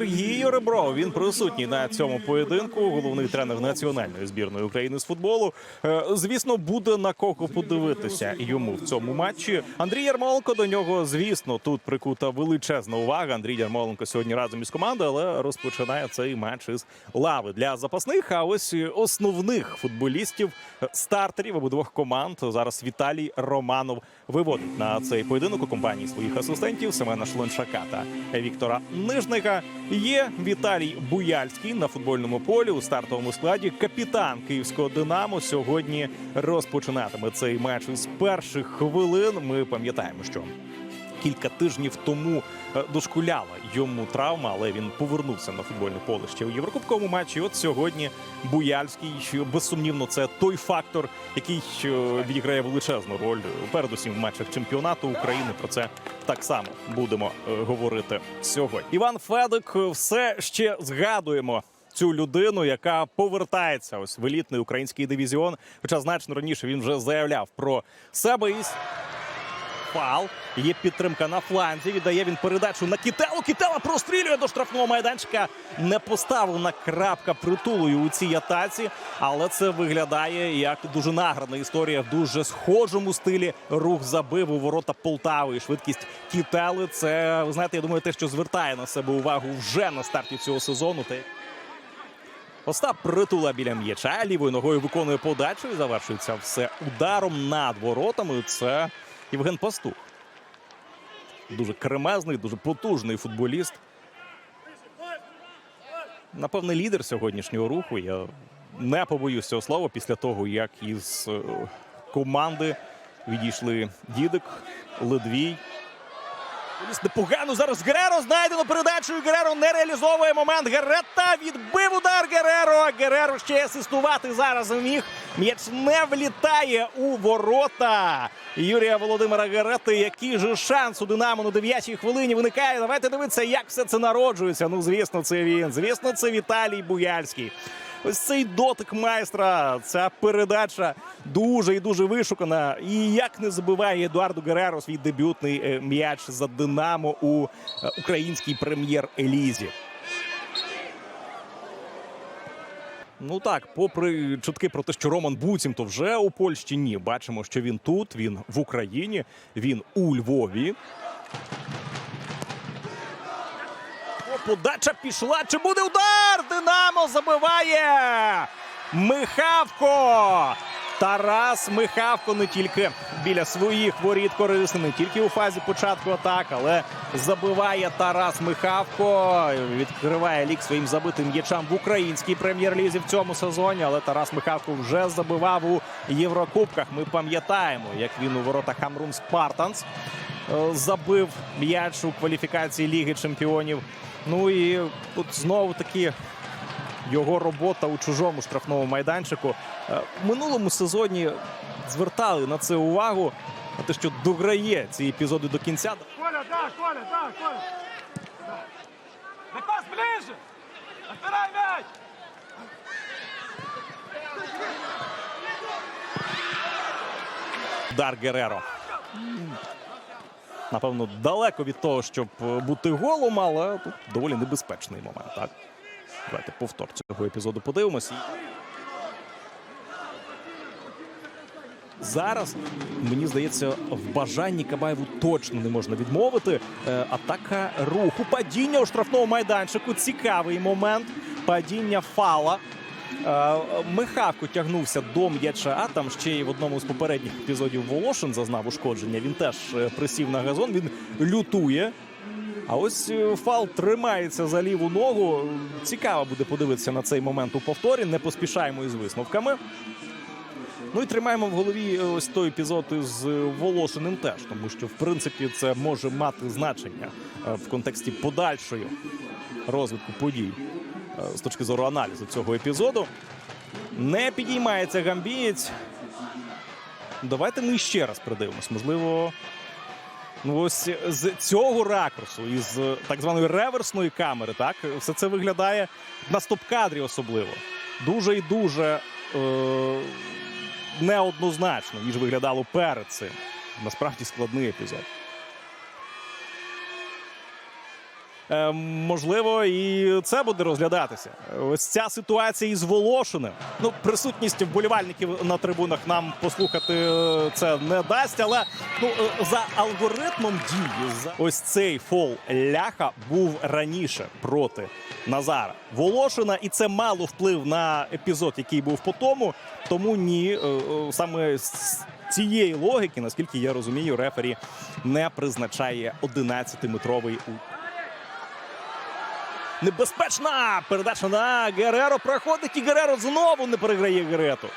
Сергій Ребров він присутній на цьому поєдинку. Головний тренер національної збірної України з футболу. Е, Звісно, буде на кого подивитися йому в цьому матчі. Андрій Ярмоленко до нього, звісно, тут прикута величезна увага. Андрій Ярмоленко сьогодні разом із командою, але розпочинає цей матч із лави для запасних. А ось основних футболістів, е, стартерів обидвох команд. Зараз Віталій Романов виводить на цей поєдинок у компанії своїх асистентів Семена Шлончака та Віктора Нижника. Є Віталій Буяльський на футбольному полі у стартовому складі. Капітан київського Динамо сьогодні розпочинатиме цей матч з перших хвилин. Ми пам'ятаємо, що кілька тижнів тому е, дошкуляла йому травма, але він повернувся на футбольне поле ще у Єврокубковому матчі. От сьогодні Буяльський безсумнівно це той фактор, який відіграє величезну роль, передусім в матчах чемпіонату України. Про це так само будемо е, говорити сьогодні. Іван Федик все ще згадуємо. Цю людину, яка повертається ось в елітний український дивізіон. Хоча значно раніше він вже заявляв про себе із фал. Є підтримка на фланзі. Віддає він передачу на Кітелу. Кітела прострілює до штрафного майданчика. Не поставлена крапка притулою у цій атаці, але це виглядає як дуже награна історія в дуже схожому стилі. Рух забив у ворота Полтави. Швидкість Кітели. Це ви знаєте, я думаю, те, що звертає на себе увагу вже на старті цього сезону. Остап притула біля м'яча, лівою ногою виконує подачу і завершується все ударом над воротами. Це Євген Пастух. Дуже кремезний, дуже потужний футболіст. Напевне, лідер сьогоднішнього руху. Я не побоюсь цього слова після того, як із е, команди відійшли Дідик, Ледвій. Непогано зараз Гереро знайдено передачу. Гереро не реалізовує момент. Герета відбив удар Гереро. Гереро ще асистувати зараз міг. М'яч не влітає у ворота Юрія Володимира Герети. Який же шанс у Динамо на 9-й хвилині виникає? Давайте дивитися, як все це народжується. Ну, звісно, це він. Звісно, це Віталій Буяльський. Ось цей дотик майстра, ця передача дуже і дуже вишукана. І як не забиває Едуарду Гереро свій дебютний е, м'яч за Динамо у е, українській прем'єр-елізі. Ну так, попри чутки про те, що Роман Буцімто вже у Польщі, ні. Бачимо, що він тут, він в Україні, він у Львові. Подача пішла. Чи буде удар? Динамо забиває. Михавко. Тарас Михавко не тільки біля своїх воріт корисний, не тільки у фазі початку атак, але забиває Тарас Михавко. Відкриває лік своїм забитим м'ячам в українській прем'єр-лізі в цьому сезоні. Але Тарас Михавко вже забивав у Єврокубках. Ми пам'ятаємо, як він у воротах Хамрун Спартанс забив м'яч у кваліфікації Ліги Чемпіонів. Ну і тут знову таки його робота у чужому штрафному майданчику. Е, В минулому сезоні звертали на це увагу, на те, що дограє ці епізоди до кінця. Коля, да, Коля, да, Коля. Пас ближе. Отбирай мяч. Дар Гереро. Напевно, далеко від того, щоб е, бути голом, але тут доволі небезпечний момент. Так? Давайте повтор цього епізоду подивимося. Зараз мені здається, в бажанні Кабаєву точно не можна відмовити. Е, атака руху, падіння у штрафному майданчику. Цікавий момент. Падіння фала. Е, Михавко тягнувся до м'яча. А там ще й в одному з попередніх епізодів Волошин зазнав ушкодження. Він теж е, присів на газон. Він лютує. А ось е, фал тримається за ліву ногу. Цікаво буде подивитися на цей момент у повторі. Не поспішаємо із висновками. Ну і тримаємо в голові ось той епізод із Волошиним теж, тому що в принципі це може мати значення в контексті подальшої розвитку подій з точки зору аналізу цього епізоду. Не підіймається гамбієць. Давайте ми ще раз придивимось. Можливо, ну ось з цього ракурсу, із е, так званої реверсної камери, так все це виглядає на стоп-кадрі особливо. Дуже і дуже е, неоднозначно, ніж виглядало перед цим. Насправді складний епізод. Можливо, і це буде розглядатися. Ось ця ситуація із Волошиним. Ну, присутність вболівальників на трибунах нам послухати е, це не дасть, але ну, е, за алгоритмом дії, за ось цей фол ляха був раніше проти Назара Волошина, і це мало вплив на епізод, який був по тому. Тому ні, е, е, саме цієї логіки, наскільки я розумію, рефері не призначає 11-метровий у. Небезпечна передача на Гереро. Проходить і Гереро знову не переграє Герету.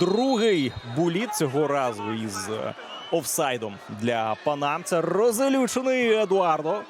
Другий буліт цього разу із е, офсайдом для панамця. Розелючений Едуардо.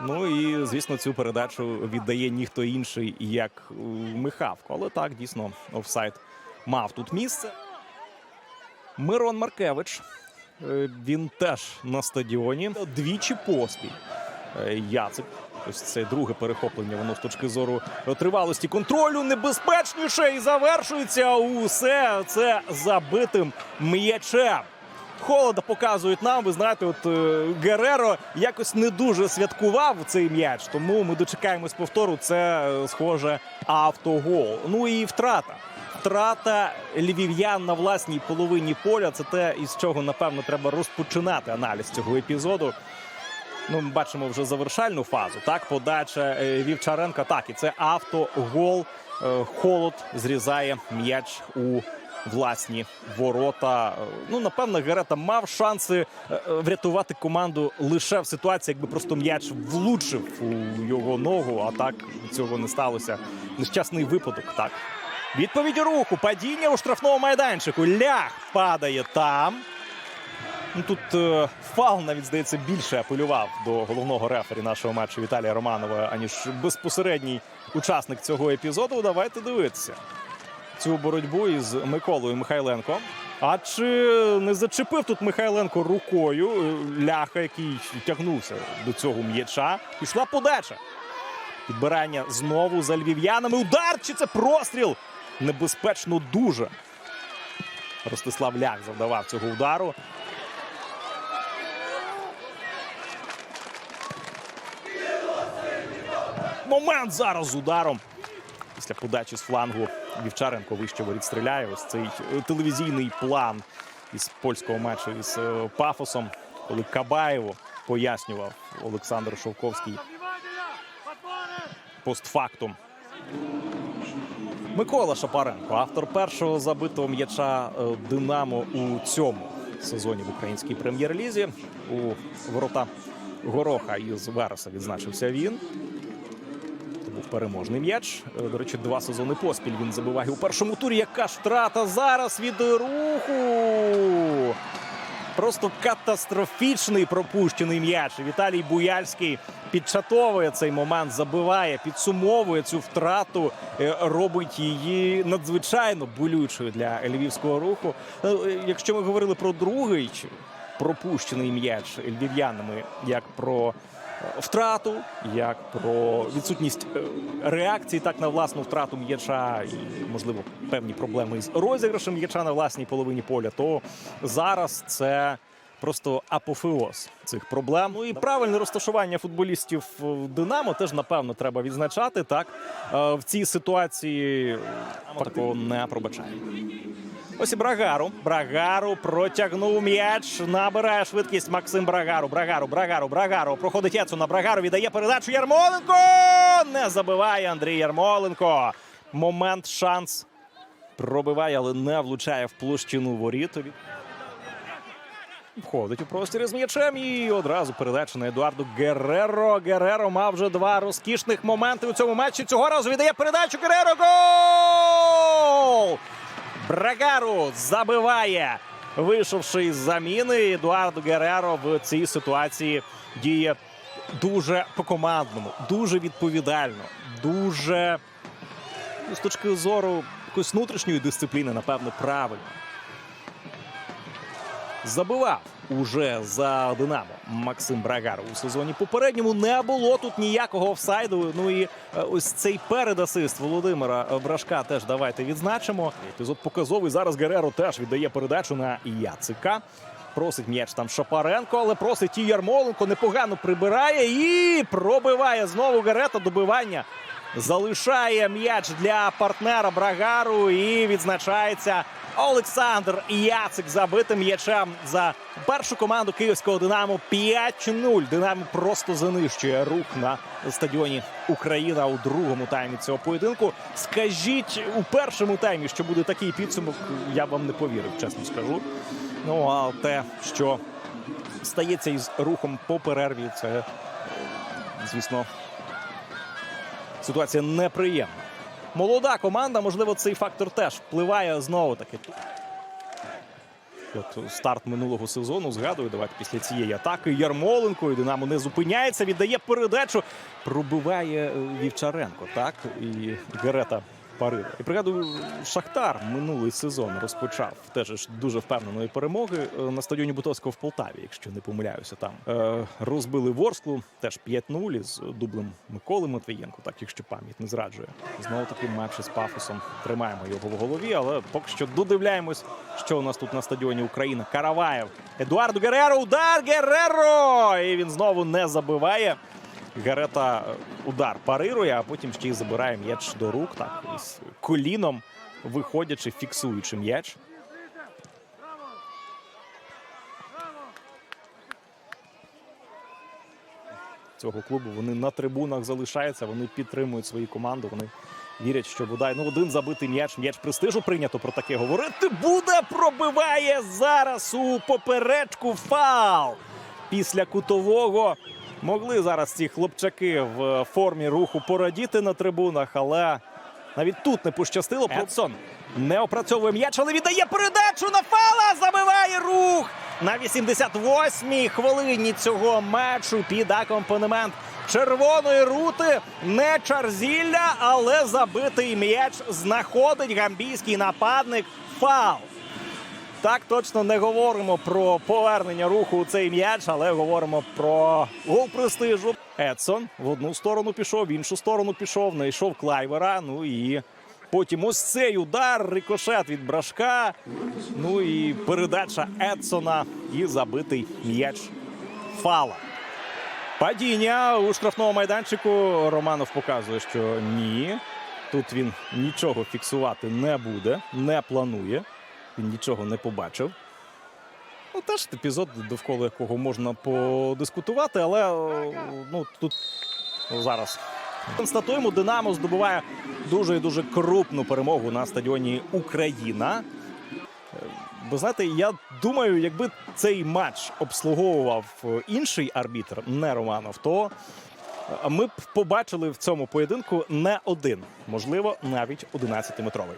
Ну і звісно, цю передачу віддає ніхто інший, як е, Михавко. Але так дійсно офсайд мав тут місце. Мирон Маркевич. Е, Він теж на стадіоні. Двічі поспіль. Е, Яцик. Ось це друге перехоплення. Воно з точки зору тривалості контролю небезпечніше і завершується усе це забитим м'ячем. Холода показують нам. Ви знаєте, от е, Гереро якось не дуже святкував цей м'яч, тому ми дочекаємось повтору. Це е, схоже автогол. Ну і втрата. Втрата львів'ян на власній половині поля. Це те, із чого напевно треба розпочинати аналіз цього епізоду. Ну, ми бачимо вже завершальну фазу. Так, подача е, Вівчаренка. Так, і це автогол. Е, Холод зрізає м'яч у власні ворота. Ну, напевно, Герета мав шанси е, врятувати команду лише в ситуації, якби просто м'яч влучив у його ногу. А так цього не сталося. Нещасний випадок. Так. Відповідь руху. Падіння у штрафному майданчику. Лях падає там. Ну, тут е, фал навіть здається більше апелював до головного рефері нашого матчу Віталія Романова, аніж безпосередній учасник цього епізоду. Давайте дивитися цю боротьбу із Миколою Михайленко. А чи не зачепив тут Михайленко рукою е, ляха, який тягнувся до цього м'яча? Пішла подача. Підбирання знову за львів'янами. Удар! Чи це простріл? Небезпечно дуже. Ростислав Лях завдавав цього удару. Момент зараз з ударом. Після подачі з флангу Вівчаренко вище воріт стріляє. Ось цей е, телевізійний план із польського матчу із е, Пафосом, коли Кабаєву пояснював Олександр Шовковський постфактум. Микола Шапаренко, автор першого забитого м'яча е, Динамо у цьому сезоні в українській прем'єр-лізі. У ворота Гороха із Вереса відзначився він. Переможний м'яч. Е, До речі, два сезони поспіль він забиває у першому турі. Яка втрата зараз від руху? Просто катастрофічний пропущений м'яч. Віталій Буяльський підчатовує цей момент, забиває, підсумовує цю втрату, е, робить її надзвичайно болючою для львівського руху. Е, Якщо ми говорили про другий пропущений м'яч львів'янами, як про втрату, як про відсутність е, реакції так на власну втрату м'яча і, можливо, певні проблеми з розіграшем м'яча на власній половині поля, то зараз це. Просто апофеоз цих проблем. Ну і правильне розташування футболістів Динамо теж напевно треба відзначати. Так Е, в цій ситуації такого не пробачає. Ось і Брагару. Брагару протягнув м'яч. Набирає швидкість Максим Брагару. Брагару, Брагару, Брагару. Проходить Яцу на Брагару. Віддає передачу Ярмоленко. Не забиває Андрій Ярмоленко. Момент, шанс. Пробиває, але не влучає в площину воріт. Входить у простір з м'ячем і одразу передача на Едуарду Гереро. Гереро мав вже два розкішних моменти у цьому матчі. Цього разу віддає передачу Гереро. Гол! Брагару забиває, вийшовши із заміни. Едуард Гереро в цій ситуації діє дуже по-командному, дуже відповідально, дуже ну, з точки зору якоїсь внутрішньої дисципліни, напевно, правильно. Забивав уже за Динамо Максим Брагар у сезоні попередньому. Не було тут ніякого офсайду. Ну і е, ось цей передасист Володимира Брашка теж давайте відзначимо. Епізод показовий. Зараз Гереро теж віддає передачу на Яцика. Просить м'яч там Шапаренко, але просить і Ярмоленко. Непогано прибирає і пробиває знову Герета. Добивання. Залишає м'яч для партнера Брагару і відзначається Олександр Яцик забитим м'ячем за першу команду київського Динамо 5-0. Динамо просто занищує рух на стадіоні Україна у другому таймі цього поєдинку. Скажіть у першому таймі, що буде такий підсумок, я вам не повірив, чесно скажу. Ну а те, що стається із рухом по перерві, це звісно ситуація неприємна. Молода команда, можливо, цей фактор теж впливає знову таки. От старт минулого сезону згадую, давайте після цієї атаки Ярмоленко і Динамо не зупиняється, віддає передачу, пробиває е, Вівчаренко. Так і Герета Парира. І пригадую, Шахтар минулий сезон розпочав теж дуже впевненої перемоги е, на стадіоні Бутовського в Полтаві, якщо не помиляюся. Там е, розбили Ворсклу теж 5-0 із дублем Миколи Матвієнко, так якщо пам'ять не зраджує. Знову таки матч із пафосом тримаємо його в голові, але поки що додивляємось, що у нас тут на стадіоні Україна. Караваєв. Едуардо Гереро. Удар Гереро! І він знову не забиває. Гарета удар парирує, а потім ще й забирає м'яч до рук, так із коліном виходячи, фіксуючи м'яч. Цього клубу вони на трибунах залишаються, вони підтримують свою команду. Вони вірять, що бодай ну один забитий м'яч. М'яч престижу прийнято про таке говорити. Буде пробиває зараз у поперечку фал після кутового. Могли зараз ці хлопчаки в формі руху порадіти на трибунах, але навіть тут не пощастило. Едсон не опрацьовує м'яч, але віддає передачу на фала. Забиває рух на 88-й хвилині цього матчу під акомпанемент червоної рути. Не Чарзілля, але забитий м'яч знаходить гамбійський нападник. Фал. Так точно не говоримо про повернення руху у цей м'яч, але говоримо про гол престижу. Едсон в одну сторону пішов, в іншу сторону пішов, знайшов Клайвера. Ну і потім ось цей удар, рикошет від брашка. Ну і передача Едсона і забитий м'яч фала. Падіння у штрафному майданчику. Романов показує, що ні. Тут він нічого фіксувати не буде, не планує. Він нічого не побачив. Ну, теж епізод, довкола якого можна подискутувати, але ну, тут зараз констатуємо, Динамо здобуває дуже і дуже крупну перемогу на стадіоні Україна. Е, Ви знаєте, я думаю, якби цей матч обслуговував е, інший арбітр, не Романов, то е, ми б побачили в цьому поєдинку не один, можливо, навіть 11-метровий.